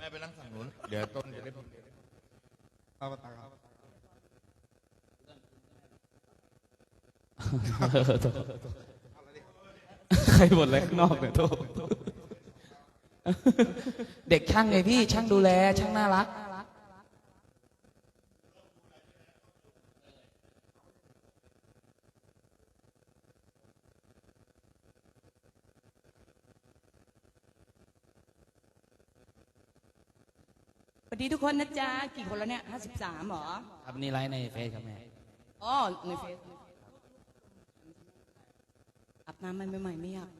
แม่ไปนั่งฝั่งนู้นเดี๋ยวต้นจะได้พูดเอามาตังครับใครบ่นอะไรข้างนอกเนี่ยโทษเด็กช่างไงพี่ช่างดูแลช่างน่ารัก ดีทุกคนนะจ๊ะ กี่คนแล้วเนี่ยห้าสิบสามหรอ ครับนี่ไลฟ์ในเฟซครับแม่อ๋อในเฟซอาบน้ำมันใหม่ๆไม่อยาก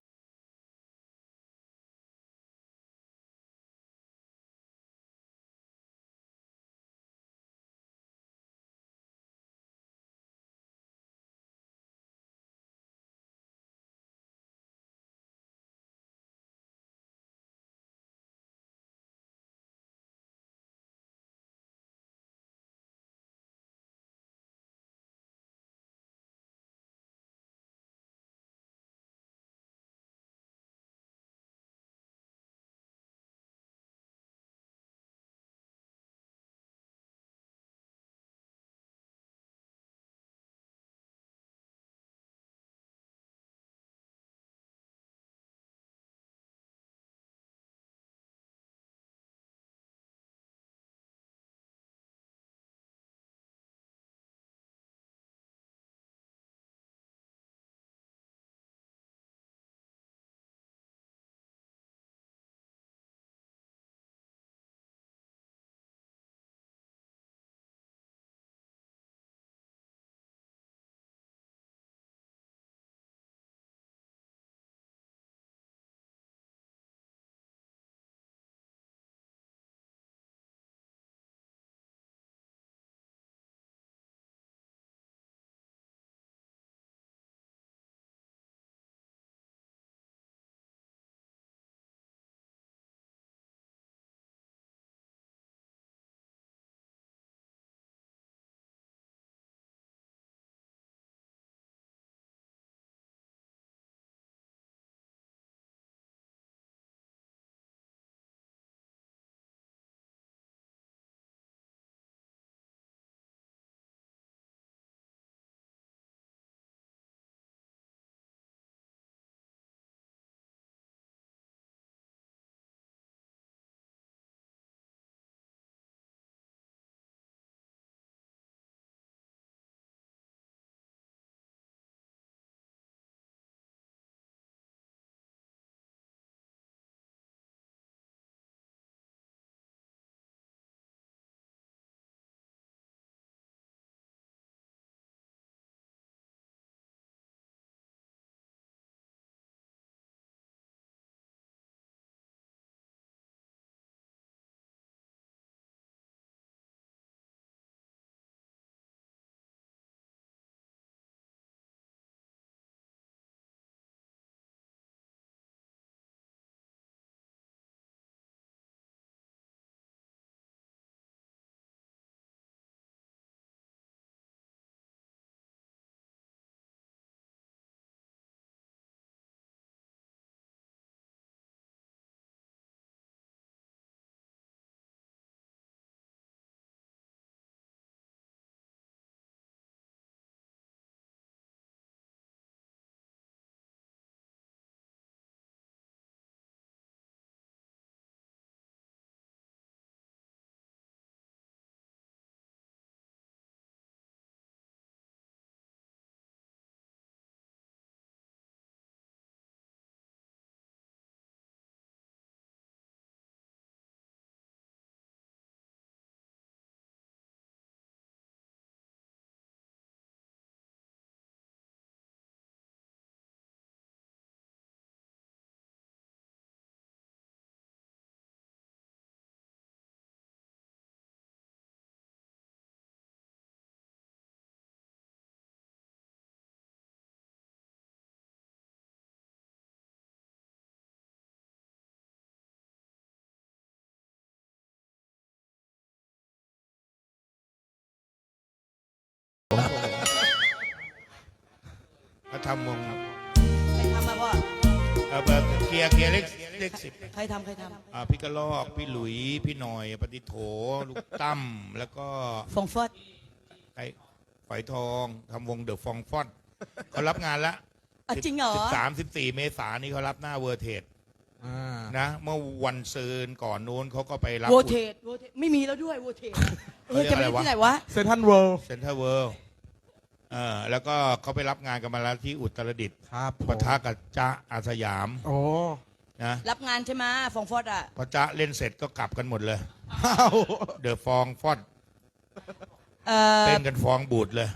พระธรรมวงศ์ครับไปทำมาพ่อเออเบอร์เคลียร์เคลียร์เลขเลขสิบใครทำใครทอ่าพี่กระลอกพี่หลุยพี่หน่อยปฏิโถลูกตั้มแล้วก็ำฟองฟอดไอ้ฝอยทองทำวงเดอะฟองฟอนเขารับงานละอะจริงเหรอ สิบสามสิบสี่เมษายนนี้เขารับหน้าเวอร์เทดอ่านะ เมื่อวันซืนก่อนนู้นเขาก็ไปรับ โวเทดโวเทดไม่มีแล้วด้วยโวเทดเออจะไปเล่นที่ไหนวะเซนทันเวิลด์เซ็นทรัลเวิลด์ เออแล้วก็เขาไปรับงานกันมาแล้วที่อุตรดิตถ์ครับผมปะทะกับจ๊ะอาสยามโอ้นะรับงานใช่ไหมฟองฟอดอะ พอจ๊ะเล่นเสร็จก็กลับกันหมดเลย อ้าวเดอะฟองฟอนเออเต้นกันฟองบูดเลย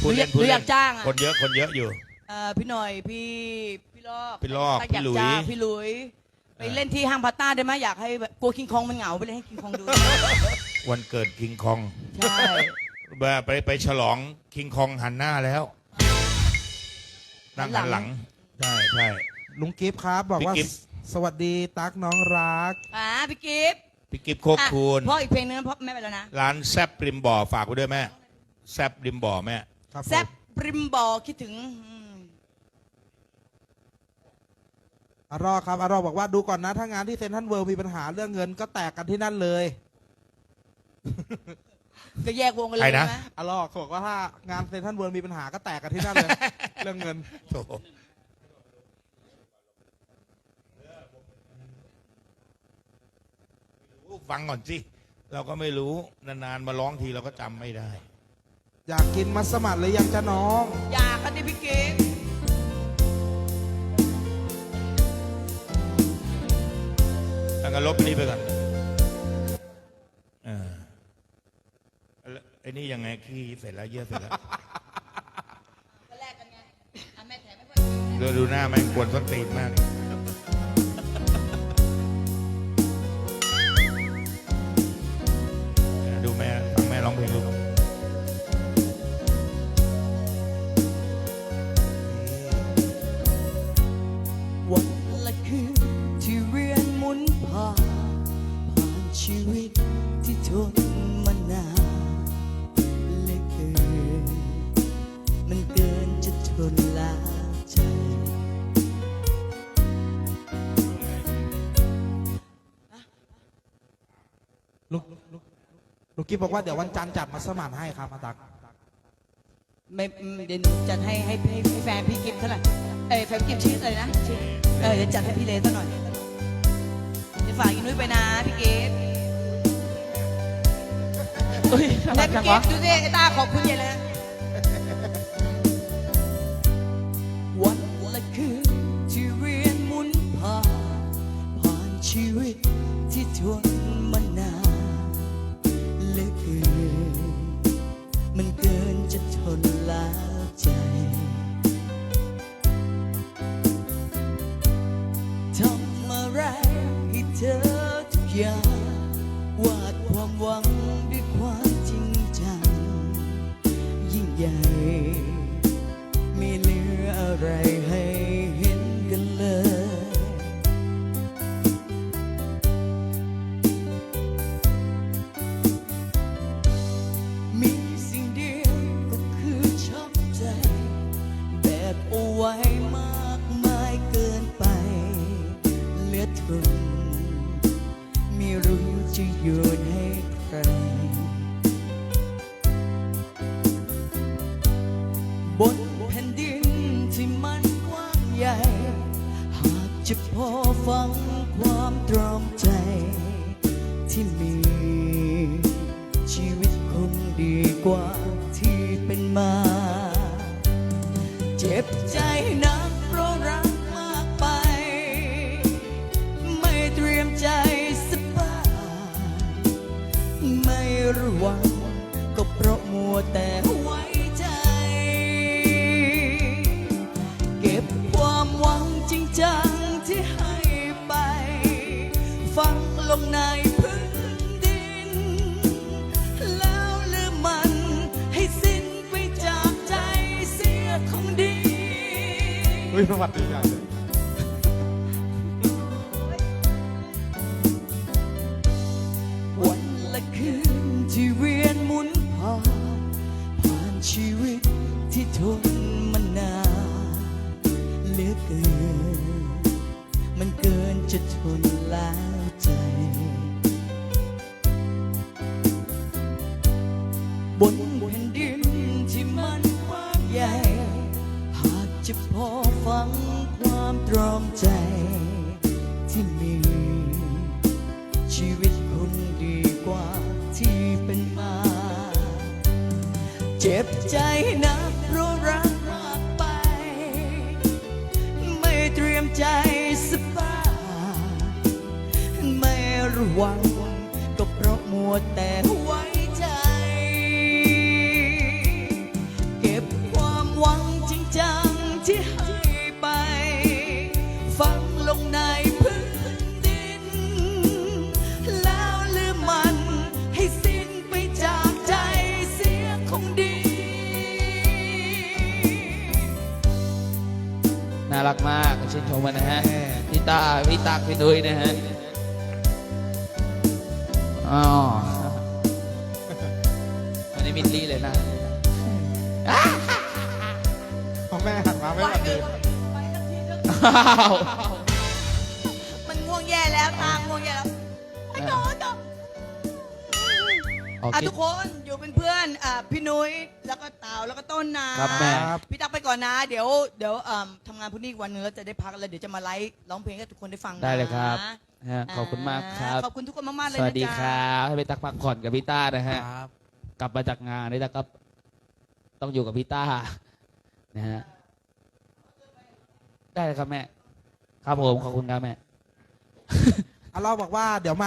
หรืออยากหรืออยากจ้างอะคนเยอะคนเยอะอยู่ เออพี่หน่อยพี่พี่ลอกพี่ลอกถ้าอยากพี่หลุย จ้างพี่หลุย ไปเล่นที่ห้างพาต้าได้ไหมอยากให้แบบกลัวคิงคองมันเหงาไปเล่นให้คิงคองดู วันเกิดคิงคอง ใช่แบบ ไปไปฉลองคิงคองหันหน้าแล้ว นั่งหันหลัง ใช่ใช่ ลุงกิฟต์ครับ บอกว่าพี่กิฟต์ สวัสดีตั๊กน้องรัก อ่าพี่กิฟต์พี่กิฟโคกคูณอะพ่ออีกเพลงนึงพ่อแม่ไปแล้วนะร้านแซบริมบ่อฝากไว้ด้วยแม่ แซบริมบ่อแม่ ครับผมแซบปริมบอคิดถึงอืมอารอครับอารอบอกว่าดูก่อนนะ ถ้างานที่เซนทันเวิลด์มีปัญหาเรื่องเงินก็แตกกันที่นั่นเลย ก็แยกวงกันเลใครยนะ ใช่ไหมอารอบอกว่าถ้างานเซนทันเวิลด์มีปัญหาก็แตกกันที่นั่นเลย เรื่องเงิน โถฟังก่อนสิ เราก็ไม่รู้ นานๆ มาร้องทีเราก็จำไม่ได้ อยากกินมัสมั่นหรือยังจะน้อง อยากกันดิพี่กิฟต์ถ้างั้นลบอันนี้ไปก่อน อ้นี่ยังไงขี้เสร็จแล้วเยี่ยเสร็จแล้วก็แลกกันไงอะแม่แถมไม่พอดูดูหน้าแม่งกวนส้นตีนมาก กิฟต์บอกว่าเดี๋ยววันจันทร์จัดมัสมั่นให้ครับอาตักไม่อืมเดี๋ยวหนูจัดให้ให้ให้ให้แฟนพี่กิฟต์เท่าไหร่เอ้ยแฟนพี่กิฟต์ชื่ออะไรนะชื่อเออเดี๋ยวจัดให้พี่เลสักหน่อยเดี๋ยวฝากอีนุ้ยไปนะพี่กิฟต์เฮ้ยน่าแล้รัวกพี่จังกิวะฟต์ดูสิไอ้ตาขอบคุณใหญ่เลยนะวันละคืนที่เวียนหมุนผ่านผ่านชีวิตที่ทนมานาน ทุ ผ่นดินที่มันกว้างใหญ่ หากจะพอฟังความตรอมใจ ที่มี ชีวิตคงดีกว่าที่เป็นมา เจ็บใจนะุ้ยสวัสดีใหนและคืนที่เวียนหมุนผ่านผ่านชีวิตที่ทนมานาเหลือเกิน มันเกินจะทนแล้วใจ บใจนักรู้รักมากไป ไม่เตรียมใจสบายไม่ระวังก็เพราะมัวแต่ไว้ กมากชื่นชมมันนะฮะพี่ตาพี่ตักพี่ดุยนะฮะอ๋อวันนี้มิลลี่เลยนะพ่อแม่หันมาไม่หวัดดีอ้าวมันง่วงแย่แล้วตาง่วงแย่แล้วไม่นอนอะโออะเคทุกคนอยู่ เป็นเพื่อนอะพี่นุ้ยแล้วก็เต๋าแล้วก็ต้นนะครับแม่ ครับ พี่ตั๊กไปก่อนนะ เดี๋ยวเดี๋ยวเอิ่มทำงานพรุ่งนี้อีกวันหนึงแล้วจะได้พักแล้วเดี๋ยวจะมาไลฟ์ร้องเพลงให้ทุกคนได้ฟังนะได้เลยครับฮะขอบคุณมากครับ ขอบคุณทุกคนมากๆเลยสนะวัสดีจ๊ะ ครับให้ไปตักพักผ่อนกับพี่ต้านะฮะ ครับ กลับมาจากงานนี่แล้วก็ต้องอยู่กับพี่ต้านะฮะได้เลยครับแม่ ครับผมขอบคุณครับแม่อารอบบอกว่าเดี๋ยวมา